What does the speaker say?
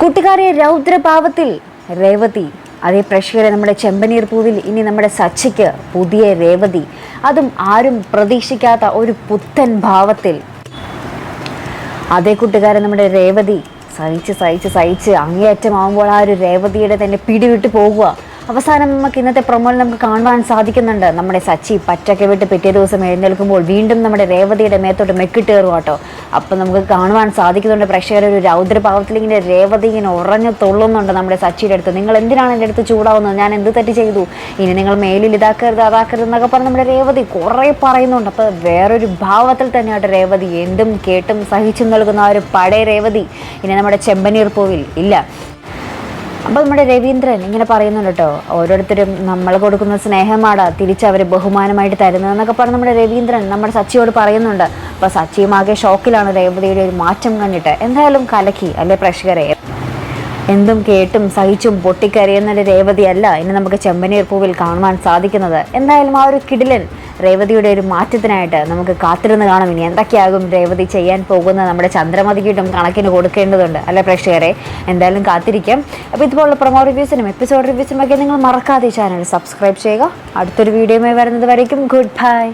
കൂട്ടുകാരെ രൗദ്രഭാവത്തിൽ രേവതി. അതേ പ്രേക്ഷകരെ നമ്മുടെ ചെമ്പനീർ പൂവിൽ ഇനി നമ്മുടെ സച്ചയ്ക്ക് പുതിയ രേവതി. അതും ആരും പ്രതീക്ഷിക്കാത്ത ഒരു പുത്തൻ ഭാവത്തിൽ. അതേ കൂട്ടുകാരെ നമ്മുടെ രേവതി സഹിച്ച് സഹിച്ച് സഹിച്ച് അങ്ങേയറ്റമാകുമ്പോൾ ആ ഒരു രേവതിയുടെ തന്നെ പിടിവിട്ട് പോകുക. അവസാനം നമുക്ക് ഇന്നത്തെ പ്രൊമോയിൽ നമുക്ക് കാണുവാൻ സാധിക്കുന്നുണ്ട്. നമ്മുടെ സച്ചി പറ്റൊക്കെ വിട്ട് പിറ്റേ ദിവസം എഴുന്നേൽക്കുമ്പോൾ വീണ്ടും നമ്മുടെ രേവതിയുടെ മേത്തോട്ട് മെക്കിട്ടേറും കേട്ടോ അപ്പം നമുക്ക് കാണുവാൻ സാധിക്കുന്നുണ്ട്. പ്രേക്ഷകർ ഒരു രൗദ്രഭാവത്തിൽ ഇങ്ങനെ രേവതി ഇങ്ങനെ ഉറഞ്ഞു തുള്ളുന്നുണ്ട് നമ്മുടെ സച്ചിയുടെ അടുത്ത്. നിങ്ങൾ എന്തിനാണ് എന്റെ അടുത്ത് ചൂടാവുന്നത്? ഞാൻ എന്ത് തെറ്റ് ചെയ്തു? ഇനി നിങ്ങൾ മേലിൽ ഇതാക്കരുത് അതാക്കരുത് എന്നൊക്കെ പറഞ്ഞ് നമ്മുടെ രേവതി കുറേ പറയുന്നുണ്ട്. അപ്പോൾ വേറൊരു ഭാവത്തിൽ തന്നെയാണ് രേവതി എന്തും കേട്ടും സഹിച്ചും നൽകുന്ന ആ ഒരു പഴയ രേവതി ഇനി നമ്മുടെ ചെമ്പനീർ പൂവിൽ ഇല്ല. അപ്പോൾ നമ്മുടെ രവീന്ദ്രൻ ഇങ്ങനെ പറയുന്നുണ്ട് കേട്ടോ ഓരോരുത്തരും നമ്മൾ കൊടുക്കുന്ന സ്നേഹമാണ് തിരിച്ച് അവർ ബഹുമാനമായിട്ട് തരുന്നതെന്നൊക്കെ പറഞ്ഞ് നമ്മുടെ രവീന്ദ്രൻ നമ്മുടെ സച്ചിയോട് പറയുന്നുണ്ട്. അപ്പോൾ സച്ചിയും ആകെ ഷോക്കിലാണ് രേവതിയുടെ ഒരു മാറ്റം കണ്ടിട്ട്. എന്തായാലും കലക്കി അല്ലെ പ്രേക്ഷകരെ? എന്തും കേട്ടും സഹിച്ചും പൊട്ടിക്കരയുന്ന ഒരു രേവതിയല്ല ഇനി നമുക്ക് ചെമ്പനീർ പൂവിൽ കാണുവാൻ സാധിക്കുന്നത്. എന്തായാലും ആ ഒരു കിടിലൻ രേവതിയുടെ ഒരു മാറ്റത്തിനായിട്ട് നമുക്ക് കാത്തിരുന്ന് കാണും. ഇനി എന്തൊക്കെയാകും രേവതി ചെയ്യാൻ പോകുന്നത് നമ്മുടെ ചന്ദ്രമതിക്കിട്ടും കണക്കിന് കൊടുക്കേണ്ടതുണ്ട് അല്ലെ പ്രേക്ഷകരെ? എന്തായാലും കാത്തിരിക്കാം. അപ്പോൾ ഇതുപോലുള്ള പ്രൊമോ റിവ്യൂസിനും എപ്പിസോഡ് റിവ്യൂസിനും ഒക്കെ നിങ്ങൾ മറക്കാതെ ചാനൽ സബ്സ്ക്രൈബ് ചെയ്യുക. അടുത്തൊരു വീഡിയോയുമായി വരുന്നത് വരയ്ക്കും. Good bye